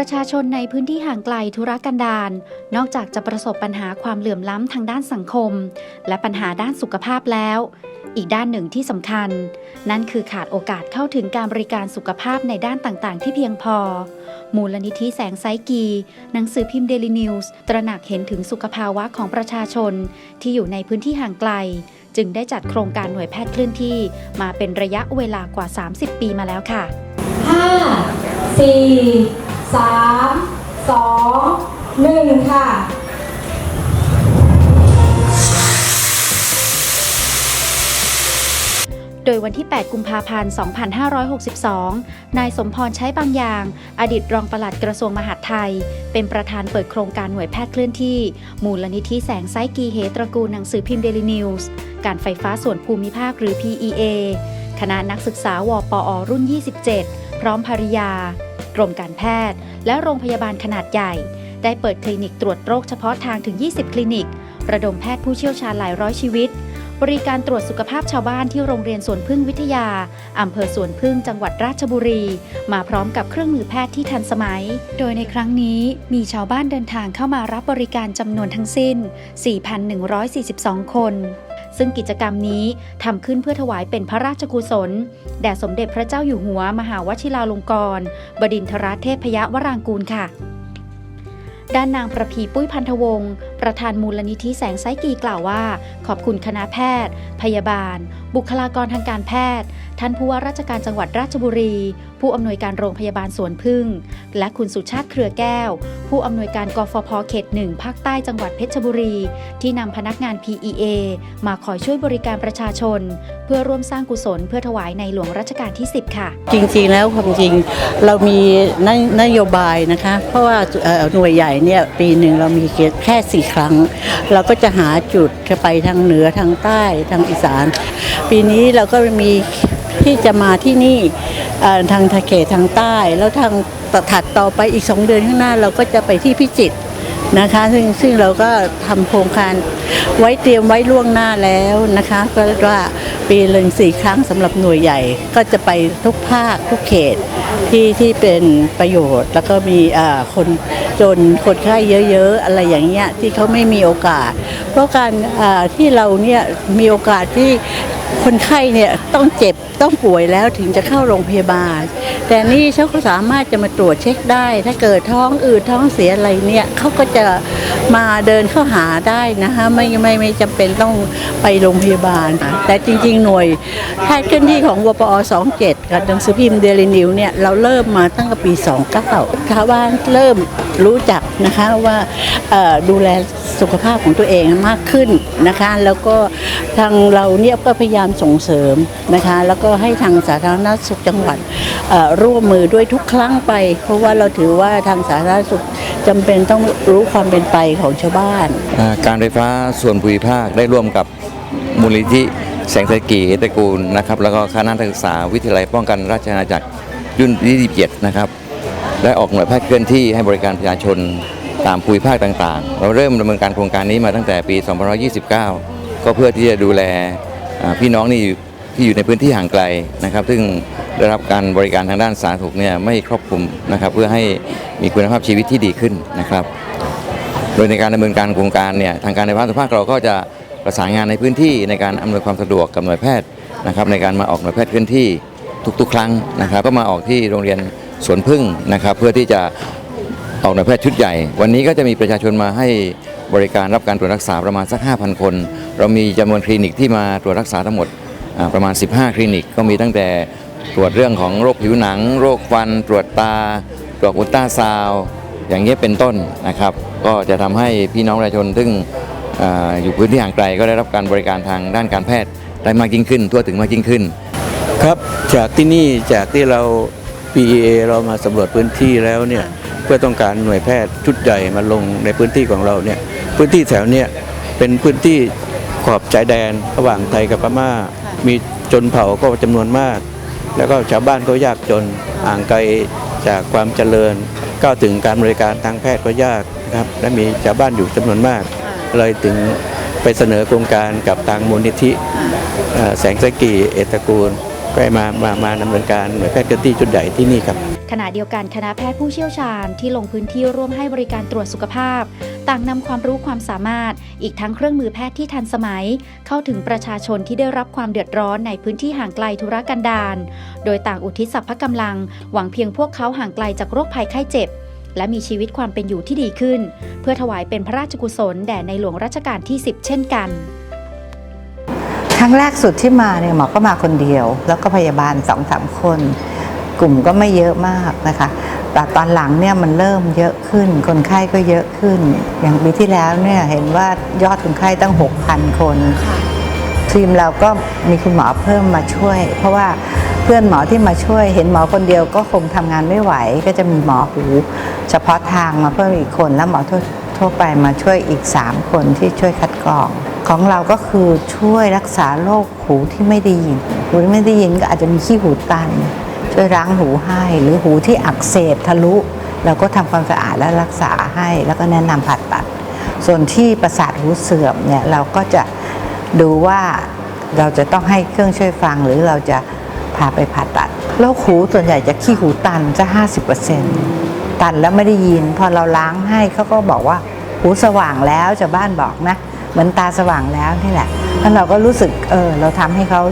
ประชาชนในพื้นที่ห่างไกลธุรกันดารนอกจากจะประสบปัญหาความเหลื่อมล้ำทางด้านสังคม และปัญหาด้านสุขภาพแล้ว อีกด้านหนึ่งที่สำคัญ นั่นคือขาดโอกาสเข้าถึงการบริการสุขภาพในด้านต่างๆ ที่เพียงพอ มูลนิธิแสงไซกี หนังสือพิมพ์เดลินิวส์ตระหนักเห็นถึงสุขภาวะของประชาชน ที่อยู่ในพื้นที่ห่างไกล จึงได้จัดโครงการหน่วยแพทย์เคลื่อนที่ มาเป็นระยะเวลากว่า 30 ปีมาแล้วค่ะห้า สี่สามสองหนึ่งค่ะ โดยวันที่ 8 กุมภาพันธ์ 2562 นายสมพรใช้บางอย่าง อดีตรองปลัดกระทรวงมหาดไทย เป็นประธานเปิดโครงการหน่วยแพทย์เคลื่อนที่ มูลนิธิแสงไซกีเหตระกูลหนังสือพิมพ์เดลินิวส์ การไฟฟ้าส่วนภูมิภาคหรือ PEA คณะนักศึกษาวปอ รุ่น 27 พร้อมภริยา กรมการแพทย์ และโรงพยาบาลขนาดใหญ่ ได้เปิดคลินิกตรวจโรคเฉพาะทางถึง 20 คลินิก ระดมแพทย์ผู้เชี่ยวชาญหลายร้อยชีวิต บริการตรวจสุขภาพชาวบ้านที่โรงเรียนสวนพึ่งวิทยา อำเภอสวนพึ่งจังหวัดราชบุรี มาพร้อมกับเครื่องมือแพทย์ที่ทันสมัย โดยในครั้งนี้มีชาวบ้านเดินทางเข้ามารับบริการจำนวนทั้งสิ้น 4,142 คน ซึ่งกิจกรรมนี้ทำขึ้นเพื่อถวายเป็นพระราชกุศล แด่สมเด็จพระเจ้าอยู่หัว มหาวชิราลงกรณบดินทรเทพยวรางกูลค่ะด้านนางประพีปุ้ยพันธวงศ์ประธานมูลนิธิแสงไซกีกล่าวว่า ขอบคุณคณะแพทย์ พยาบาล บุคลากรทางการแพทย์ท่านผู้ว่าราชการจังหวัดราชบุรี ผู้อำนวยการโรงพยาบาลสวนพึ่ง และคุณสุชาติเครือแก้ว ผู้อำนวยการกฟพเขตหนึ่งภาคใต้จังหวัดเพชรบุรี ที่นำพนักงาน PEA มาคอยช่วยบริการประชาชน เพื่อร่วมสร้างกุศลเพื่อถวายในหลวงรัชกาลที่ 10 ค่ะ จริงๆแล้วความจริงเรามีนนโยบายนะคะ เพราะว่าหน่วยใหญ่เนี่ยปีหนึ่งเรามีแค่สี่ครั้ง เราก็จะหาจุดจะไปทางเหนือทางใต้ทางอีสาน ปีนี้เราก็มี ที่จะมาที่นี่ทางทะเขตทางใต้ แล้วทางถัดต่อไปอีกสองเดือนข้างหน้าเราก็จะไปที่พิจิตรนะคะซึ่งซึ่งเราก็ทำโครงการไว้เตรียมไว้ล่วงหน้าแล้วนะคะก็ว่าปีหนึ่งสี่ครั้งสำหรับหน่วยใหญ่ ก็จะไปทุกภาคทุกเขตที่ที่เป็นประโยชน์ แล้วก็มีคนจนคนไข้เยอะๆ อะไรอย่างเงี้ยที่เขาไม่มีโอกาส เพราะการที่เราเนี่ยมีโอกาสที่ คนไข้เนี่ยต้องเจ็บต้องป่วยแล้วถึงจะเข้าโรงพยาบาล แต่นี่เขาก็สามารถจะมาตรวจเช็คได้ ถ้าเกิดท้องอืดท้องเสียอะไรเนี่ยเขาก็จะมาเดินเข้าหาได้นะคะไม่ไม่ไม่จำเป็นต้องไปโรงพยาบาล แต่จริง ๆ หน่วยแพทย์เคลื่อนที่ของวปอ27 กับหนังสือพิมพ์เดลินิวเนี่ยเราเริ่มมาตั้งแต่ปี 29ชาวบ้านเริ่มรู้จักนะคะว่าดูแลสุขภาพของตัวเองมากขึ้นนะคะ แล้วก็ทางเราเนี่ยก็พยายามายามส่งเสริมนะคะ แล้วก็ให้ทางสาธารณสุขจังหวัดร่วมมือด้วยทุกครั้งไป เพราะว่าเราถือว่าทางสาธารณสุขจำเป็นต้องรู้ความเป็นไปของชาวบ้าน การไฟฟ้าส่วนภูมิภาคได้ร่วมกับมูลนิธิแสงไสกีตระกูลนะครับ แล้วก็คณะนักศึกษาวิทยาลัยป้องกันราชอาณาจักรรุ่นที่27นะครับได้ออกหน่วยแพทย์เคลื่อนที่ให้บริการประชาชนตามภูมิภาคต่างๆ เราเริ่มดำเนินการโครงการนี้มาตั้งแต่ปี 2529 ก็เพื่อที่จะดูแล พี่น้องนี่ที่อยู่ในพื้นที่ห่างไกลนะครับ ซึ่งได้รับการบริการทางด้านสาธารณสุขเนี่ยไม่ครอบคลุมนะครับ เพื่อให้มีคุณภาพชีวิตที่ดีขึ้นนะครับ โดยในการดำเนินการโครงการเนี่ยทางการในภาคสุภาคเราก็จะประสานงานในพื้นที่ในการอำนวยความสะดวกกับหน่วยแพทย์นะครับในการมาออกหน่วยแพทย์เคลื่อนที่ทุกๆ ครั้งนะครับ ก็มาออกที่โรงเรียนสวนพึ่งนะครับ เพื่อที่จะออกหน่วยแพทย์ชุดใหญ่ วันนี้ก็จะมีประชาชนมาให้ บริการรับการตรวจรักษาประมาณสัก 5,000 คน เรามีจำนวนคลินิกที่มาตรวจรักษาทั้งหมดประมาณ 15 คลินิก ก็มีตั้งแต่ตรวจเรื่องของโรคผิวหนัง โรคฟัน ตรวจตา ตรวจอุลตราซาวอย่างนี้ยเป็นต้นนะครับ ก็จะทำให้พี่น้องประชาชนซึ่งออยู่พื้นที่ห่างไกลก็ได้รับการบริการทางด้านการแพทย์ได้มากยิ่งขึ้น ทั่วถึงมากยิ่งขึ้น ครับจากที่นี่จากที่เรา PEA เรามาสำรวจพื้นที่แล้วเนี่ย เพื่อต้องการหน่วยแพทย์ชุดใหญ่มาลงในพื้นที่ของเราเนี่ยพื้นที่แถวเนี้ยเป็นพื้นที่ขอบชายแดนระหว่างไทยกับพม่า มีชนเผ่าก็จำนวนมาก แล้วก็ชาวบ้านก็ยากจนห่างไกลจากความเจริญก้าวถึงการบริการทางแพทย์ก็ยากนะครับและมีชาวบ้านอยู่จำนวนมาก เลยถึงไปเสนอโครงการกับทางมูลนิธิแสงสกีเอตระกูล ก็ให้มามามาดำเนินการหน่วยแพทย์เคลื่อนที่ชุดใหญ่ที่นี่ครับขณะเดียวกันคณะแพทย์ผู้เชี่ยวชาญที่ลงพื้นที่ร่วมให้บริการตรวจสุขภาพ ต่างนำความรู้ความสามารถ อีกทั้งเครื่องมือแพทย์ที่ทันสมัย เข้าถึงประชาชนที่ได้รับความเดือดร้อนในพื้นที่ห่างไกลธุรกันดารโดยต่างอุทิศสรรพกำลัง หวังเพียงพวกเขาห่างไกลจากโรคภัยไข้เจ็บ และมีชีวิตความเป็นอยู่ที่ดีขึ้น เพื่อถวายเป็นพระราชกุศลแด่ในหลวงรัชกาลที่ 10 เช่นกัน รั้งแรกสุดที่มาเนี่ยหมอก็มาคนเดียว แล้วก็พยาบาลสองสามคน กลุ่มก็ไม่เยอะมากนะคะแต่ตอนหลังเนี่ยมันเริ่มเยอะขึ้น คนไข้ก็เยอะขึ้น อย่างปีที่แล้วเนี่ยเห็นว่ายอดคนไข้ตั้ง 6,000 คนทีมเราก็มีคุณหมอเพิ่มมาช่วย เพราะว่าเพื่อนหมอที่มาช่วย เห็นหมอคนเดียวก็คงทำงานไม่ไหว ก็จะมีหมอหูเฉพาะทางมาเพิ่มอีกคน แล้วหมอทั่วทั่วไปมาช่วยอีก 3 คนที่ช่วยคัดกรอง ของเราก็คือช่วยรักษาโรคหูที่ไม่ได้ยิน หูที่ไม่ได้ยินก็อาจจะมีขี้หูตัน ช่วยล้างหูให้ หรือหูที่อักเสบทะลุเราก็ทำความสะอาดและรักษาให้ แล้วก็แนะนำผ่าตัด ส่วนที่ประสาทหูเสื่อมเนี่ยเราก็จะดูว่าเราจะต้องให้เครื่องช่วยฟังหรือเราจะพาไปผ่าตัดโรคหูส่วนใหญ่จะขี้หูตันจะ50%ตันแล้วไม่ได้ยิน พอเราล้างให้เขาก็บอกว่าหูสว่างแล้วจะบ้านบอกนะ เหมือนตาสว่างแล้วนี่แหละแล้วเราก็รู้สึกเออเราทำให้เขา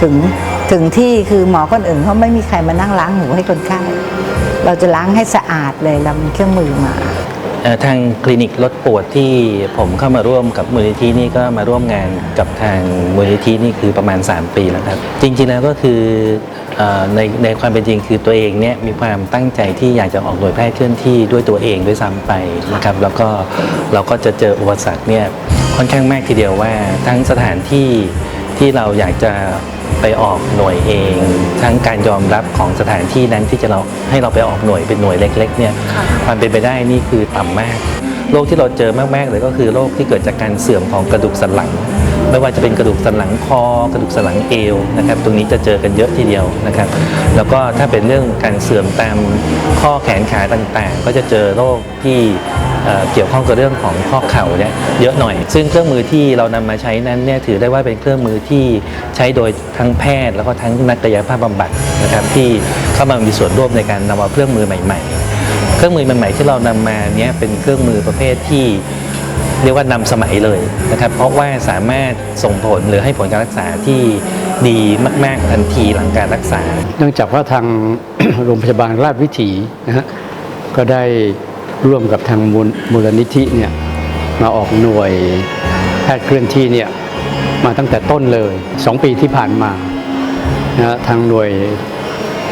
ถึงถึงที่คือหมอคนอื่นเขาไม่มีใครมานั่งล้างหูให้คนไข้เราจะล้างให้สะอาดเลยเรามีเครื่องมือมาทางคลินิกลดปวดที่ผมเข้ามาร่วมกับมูลนิธินี่ก็มาร่วมงานกับทางมูลนิธินี่คือประมาณ 3 ปีแล้วครับ จริงๆแล้วก็คืออในในความเป็นจริงคือตัวเองเนี่ยมีความตั้งใจที่อยากจะออกหน่วยแพทย์เคลื่อนที่ด้วยตัวเองด้วยซ้ำไปนะครับ แล้วก็เราก็จะเจออุปสรรคเนี่ย ค่อนข้างมากทีเดียวว่า ทั้งสถานที่ที่เราอยากจะไปออกหน่วยเอง ทั้งการยอมรับของสถานที่นั้นที่จะเราให้เราไปออกหน่วยเป็นหน่วยเล็กๆเนี่ยความเป็นไปได้นี่คือต่ำมากโรคที่เราเจอมากๆเลยก็คือโรคที่เกิดจากการเสื่อมของกระดูกสันหลัง ไม่ว่าจะเป็นกระดูกสันหลังคอ กระดูกสันหลังเอวนะครับ ตรงนี้จะเจอกันเยอะทีเดียวนะครับ แล้วก็ถ้าเป็นเรื่องการเสื่อมตามข้อแขนขาต่างๆ ก็จะเจอโรคที่เเกี่ยวข้องกับเรื่องของข้อเข่าเนี่ยเยอะหน่อย ซึ่งเครื่องมือที่เรานำมาใช้นั้นเนี่ยถือได้ว่าเป็นเครื่องมือที่ใช้โดยทั้งแพทย์ แล้วก็ทั้งนักกายภาพบำบัดนะครับที่เข้ามามีส่วนร่วมในการนำเอาเครื่องมือใหม่ ๆ เครื่องมือใหม่ๆที่เรานำมาเนี้ยเป็นเครื่องมือประเภทที่ เรียกว่านำสมัยเลยนะครับ เพราะว่าสามารถส่งผลหรือให้ผลการรักษาที่ดีมากๆทันทีหลังการรักษา เนื่องจากว่าทางโรงพยาบาลราชวิถีนะฮะก็ได้ร่วมกับทางมูลมูลนิธิเนี่ยมาออกหน่วยแพทย์เคลื่อนที่เนี่ยมาตั้งแต่ต้นเลย 2 ปีที่ผ่านมานะฮะทางหน่วย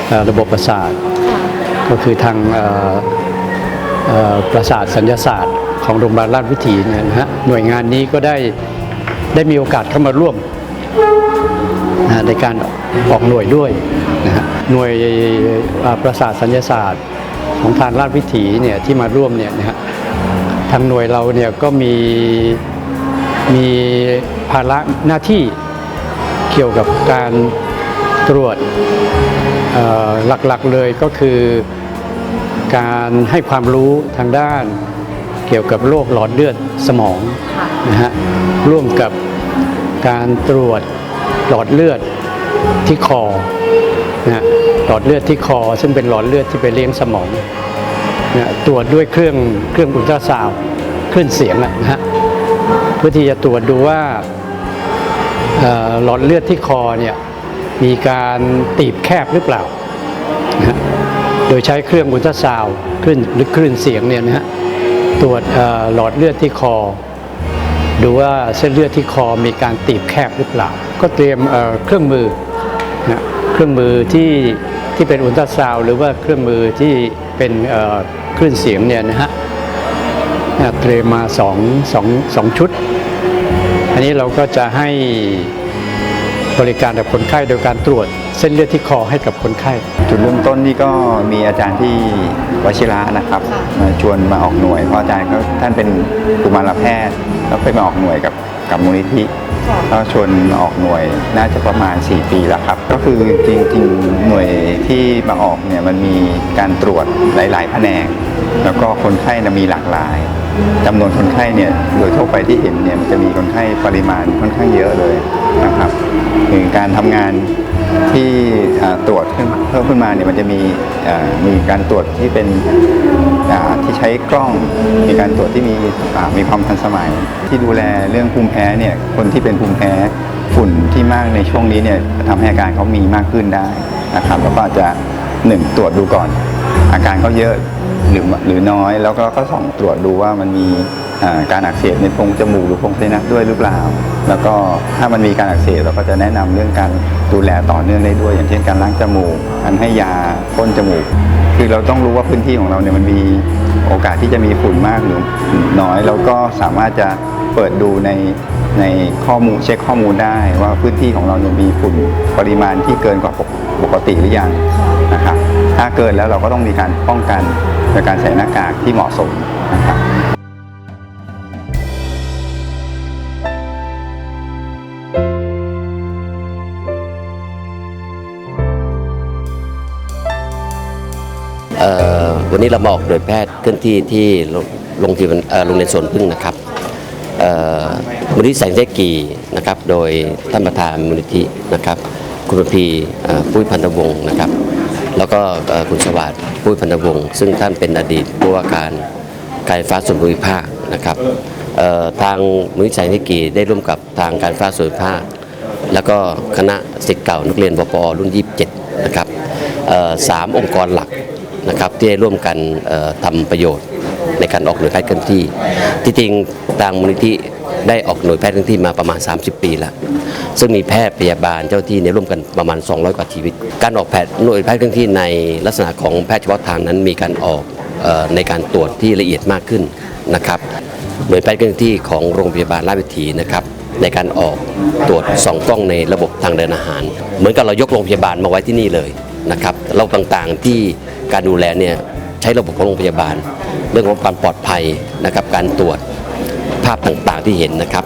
เอ่อระบบประสาท ก็คือทางเอ่อเอ่อประสาทสัญญาศาสตร์ ของโรงพยาบาลราชวิถีเนี่ยนะฮะหน่วยงานนี้ก็ได้ได้มีโอกาสเข้ามาร่วมนะในการออกหน่วยด้วยนะฮะหน่วยประสาทสัญญาศาสตร์ของทางราชวิถีเนี่ยที่มาร่วมเนี่ยนะฮะทางหน่วยเราเนี่ยก็มีมีภาระหน้าที่เกี่ยวกับการตรวจหลักๆเลยก็คือการให้ความรู้ทางด้าน เกี่ยวกับโรคหลอดเลือดสมองนะฮะร่วมกับการตรวจหลอดเลือดที่คอนะฮะหลอดเลือดที่คอ ซึ่งเป็นหลอดเลือดที่ไปเลี้ยงสมองนะตรวจด้วยเครื่องเครื่องอุลตราซาวด์คลื่นเสียงอะนะฮะเพื่อที่จะตรวจดูว่าเอ่อหลอดเลือดที่คอเนี่ยมีการตีบแคบหรือเปล่านะฮะโดยใช้เครื่องอุลตราซาวด์คลื่นหรือคลื่นเสียงเนี่ยนะฮะ ตรวจหลอดเลือดที่คอ ดูว่าเส้นเลือดที่คอมีการตีบแคบหรือเปล่า ก็เตรียมเครื่องมือนะเครื่องมือที่ที่เป็นอุลตราซาวด์หรือว่าเครื่องมือที่เป็นคลื่นเสียงเนี่ยนะฮะนะเตรียมมาสองสองสองชุด อันนี้เราก็จะให้ บริการกับคนไข้โดยการตรวจ เส้นเลือดที่คอให้กับคนไข้ จุดเริ่มต้นนี่ก็มีอาจารย์ที่วชิระนะครับมาชวนมาออกหน่วยเพราะอาจารย์ก็ท่านเป็นกุมารแพทย์แล้วเคยมาออกหน่วยกับกับมูลนิธิก็ชวนมาออกหน่วยน่าจะประมาณ 4 ปีแล้วครับ ก็คือจริงๆหน่วยที่มาออกเนี่ยมันมีการตรวจหลาย ๆ แผนก แล้วก็คนไข้นะมีหลากหลาย จำนวนคนไข้เนี่ยโดยทั่วไปที่เห็นเนี่ยมันจะมีคนไข้ปริมาณค่อนข้างเยอะเลยนะครับถึงการทำงานที่ตรวจเพิ่มขึ้นมาเนี่ยมันจะมีมีการตรวจที่เป็นที่ใช้กล้อง มีการตรวจที่มีมีความทันสมัย ที่ดูแลเรื่องภูมิแพ้เนี่ยคนที่เป็นภูมิแพ้ฝุ่นที่มากในช่วงนี้เนี่ยทำให้อาการเขามีมากขึ้นได้นะครับแล้วก็จะหนึ่งตรวจดูก่อน อาการเขาเยอะ หรือหรือน้อย แล้วก็ก็ส่องตรวจดูว่ามันมีการอักเสบในโพรงจมูกหรือโพรงไซนัสด้วยหรือเปล่า แล้วก็ถ้ามันมีการอักเสบเราก็จะแนะนำเรื่องการดูแลต่อเนื่องได้ด้วย อย่างเช่นการล้างจมูกการให้ยาพ่นจมูก คือเราต้องรู้ว่าพื้นที่ของเราเนี่ยมันมีโอกาสที่จะมีฝุ่นมากหรือน้อยแล้วก็สามารถจะเปิดดูในในข้อมูลเช็คข้อมูลได้ว่าพื้นที่ของเราเนี่ยมีฝุ่นปริมาณที่เกินกว่าปกติหรือยังนะครับถ้าเกินแล้วเราก็ต้องมีการป้องกัน โดยการใส่หน้ากากที่เหมาะสมนะครับวันนี้เรามาออกโดยแพทย์เคลื่อนที่ที่โรงพยาบาลโรงเรียนสวนพึ่งนะครับมูลนิธิแสงเจกีนะครับ โดยท่านประธานมูลนิธินะครับ คุณพีเอ่อปุ้ยพันธวงศ์นะครับ แล้วก็คุณสวัสดิ์ปุ้ยพันธวงศ์ซึ่งท่านเป็นอดีตผู้ว่าการการไฟฟ้าส่วนภูมิภาคนะครับทางมูลนิธิกีได้ร่วมกับทางการไฟฟ้าส่วนภูมิภาค แล้วก็คณะศิษย์เก่านักเรียนวปรุ่น 27 นะครับสามองค์กรหลักนะครับที่ได้ร่วมกันเอ่อทำประโยชน์ในการออกหน่วยแพทย์เคลื่อนที่ที่จริงทางมูลนิธิ ได้ออกหน่วยแพทย์เคลื่อนที่มาประมาณ 30 ปีแล้ว ซึ่งมีแพทย์พยาบาลเจ้าที่เนี่ยร่วมกันประมาณ 200 กว่าชีวิต การออกแพทย์หน่วยแพทย์เคลื่อนที่ในลักษณะของแพทย์เฉพาะทางนั้นมีการออกออในการตรวจที่ละเอียดมากขึ้นนะครับหน่วยแพทย์เคลื่อนที่ของโรงพยาบาลราชวิถีนะครับในการออกตรวจส่องกล้องในระบบทางเดินอาหาร เหมือนกับเรายกโรงพยาบาลมาไว้ที่นี่เลยนะครับเราต่างๆที่การดูแลเนี่ยใช้ระบบของโรงพยาบาล เรื่องของความปลอดภัยนะครับการตรวจ ภาพต่างๆที่เห็นนะครับ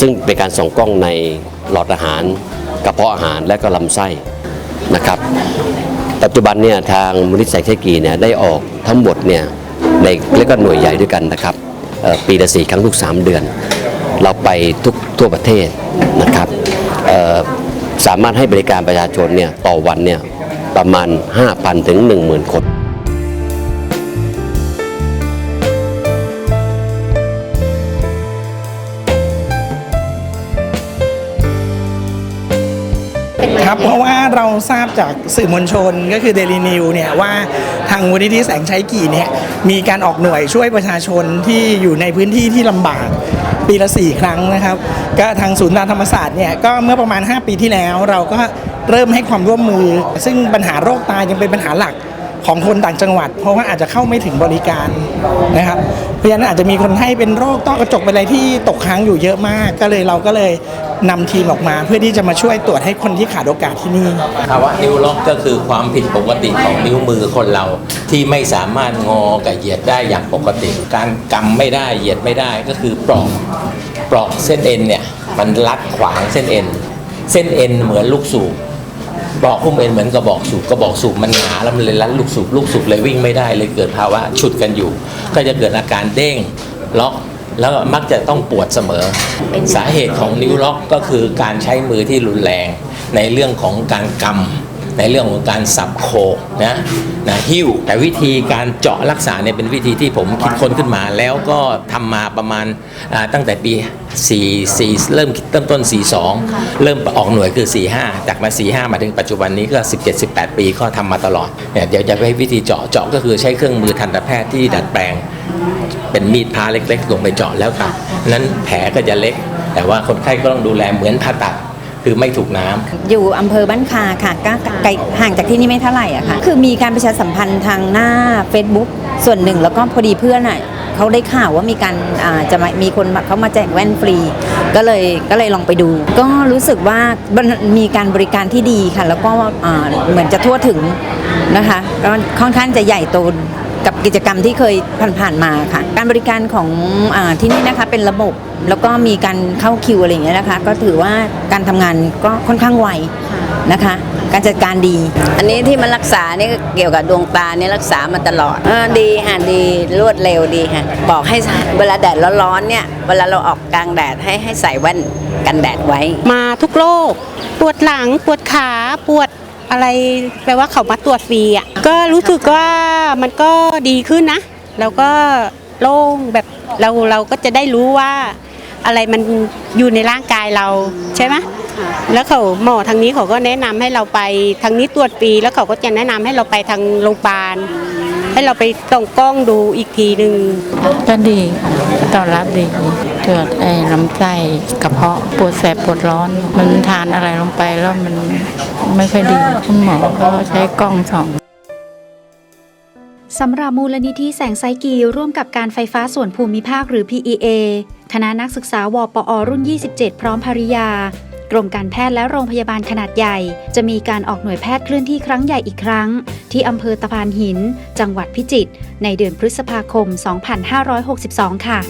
ซึ่งเป็นการส่องกล้องในหลอดอาหาร กระเพาะอาหารและก็ลำไส้นะครับ ปัจจุบันเนี่ยทางมูลนิธิแสงเทกีเนี่ยได้ออกทั้งหมดเนี่ยในเรียกว่าหน่วยใหญ่ด้วยกันนะครับปีละสี่ครั้งทุก 3 เดือน เราไปทุกทั่วประเทศนะครับสามารถให้บริการประชาชนเนี่ยต่อวันเนี่ยประมาณ 5,000 ถึง 10,000 คน ครับ เพราะว่าเราทราบจากสื่อมวลชนก็คือเดลีนิวเนี่ยว่าทางมูลนิธิแสงชัยกี่เนี่ยมีการออกหน่วยช่วยประชาชนที่อยู่ในพื้นที่ที่ลำบากปีละ 4 ครั้งนะครับ ก็ทางศูนย์การธรรมศาสตร์เนี่ยก็เมื่อประมาณ 5 ปีที่แล้ว เราก็เริ่มให้ความร่วมมือ ซึ่งปัญหาโรคตายยังเป็นปัญหาหลัก ของคนต่างจังหวัด เพราะว่าอาจจะเข้าไม่ถึงบริการนะครับ เพราะฉะนั้นอาจจะมีคนให้เป็นโรคต้อกระจกเป็นอะไรที่ตกค้างอยู่เยอะมาก ก็เลยเราก็เลยนำทีมออกมา เพื่อที่จะมาช่วยตรวจให้คนที่ขาดโอกาสที่นี่ ภาวะนิ้วล็อกก็คือความผิดปกติของนิ้วมือคนเราที่ไม่สามารถงอกับเหยียดได้อย่างปกติ การกำไม่ได้เหยียดไม่ได้ก็คือปลอกปลอกเส้นเอ็นเนี่ยมันรัดขวางเส้นเอ็น เส้นเอ็นเหมือนลูกสูบ บอกหุ้มเอ็นเหมือนกระบอกสูบกระบอกสูบมันหนาแล้วมันเลยรัดลูกสูบลูกสูบเลยวิ่งไม่ได้เลยเกิดภาวะฉุดกันอยู่ ก็จะเกิดอาการเด้งล็อกแล้วมักจะต้องปวดเสมอ สาเหตุของนิ้วล็อกก็คือการใช้มือที่รุนแรงในเรื่องของการกำ ในเรื่องของการสับโคนะนะหิ้วแต่วิธีการเจาะรักษาเนี่ยเป็นวิธีที่ผมคิดค้นขึ้นมา แล้วก็ทำมาประมาณตั้งแต่ปี 4 4 เริ่มเริ่มต้น 42 เริ่มออกหน่วยคือ 45 จากมา 45 มาถึงปัจจุบันนี้ก็ 17 18 ปีก็ทำมาตลอดเนี่ยเดี๋ยวจะให้วิธีเจาะเจาะก็คือใช้เครื่องมือทันตแพทย์ที่ดัดแปลง เป็นมีดพาเล็ก ๆ ลงไปเจาะแล้วตัดนั้นแผลก็จะเล็ก แต่ว่าคนไข้ก็ต้องดูแลเหมือนผ่าตัด คือไม่ถูกน้ำอยู่อำเภอบ้านคาค่ะก็ไกลห่างจากที่นี่ไม่เท่าไหร่อะค่ะ คือมีการประชาสัมพันธ์ทางหน้า Facebook ส่วนหนึ่งแล้วก็พอดีเพื่อนอะเขาได้ข่าวว่ามีการอ่าจะมามีคนมาเขามาแจกแว่นฟรี ก็เลยก็เลยลองไปดู ก็รู้สึกว่ามันมีการบริการที่ดีค่ะ แล้วก็อ่าเหมือนจะทั่วถึงนะคะก็ค่อนข้างจะใหญ่โต กับกิจกรรมที่เคยผ่านๆมาค่ะ การบริการของอาที่นี่นะคะเป็นระบบแล้วก็มีการเข้าคิวอะไรอย่างเงี้ยนะคะ ก็ถือว่าการทำงานก็ค่อนข้างไวนะคะ การจัดการดี อันนี้ที่มันรักษานี่ก็เกี่ยวกับดวงตาเนี่ยรักษามาตลอดเออดีค่ะดีรวดเร็วดีค่ะบอกให้เวลาแดดร้อนๆเนี่ยเวลาเราออกกลางแดดให้ให้ใส่แว่นกันแดดไว้ มาทุกโรคปวดหลังปวดขาปวด อะไรแปลว่าเขามาตรวจฟรีอะก็รู้สึกว่ามันก็ดีขึ้นนะแล้วก็โล่งแบบเราเราก็จะได้รู้ว่าอะไรมันอยู่ในร่างกายเราใช่ไหม แล้วเขาหมอทางนี้เขาก็แนะนำให้เราไปทางนี้ตรวจฟรีแล้วเขาก็จะแนะนำให้เราไปทางโรงพยาบาลให้เราไปส่องกล้องดูอีกทีหนึ่งก็ดีค่ะตอบรับดีตรวจไอ้ลำไส้กระเพาะปวดแสบปวดร้อน มันทานอะไรลงไปแล้วมันไม่ค่อยดีคุณหมอก็ใช้กล้องส่องสำหรับมูลนิธิแสงไซกีร่วมกับการไฟฟ้าส่วนภูมิภาคหรือ PEA คณะนักศึกษาวปอรุ่น 27 พร้อมภริยา กรมการแพทย์และโรงพยาบาลขนาดใหญ่ จะมีการออกหน่วยแพทย์เคลื่อนที่ครั้งใหญ่อีกครั้ง ที่อำเภอตะพานหิน จังหวัดพิจิตรในเดือนพฤษภาคม 2562 ค่ะ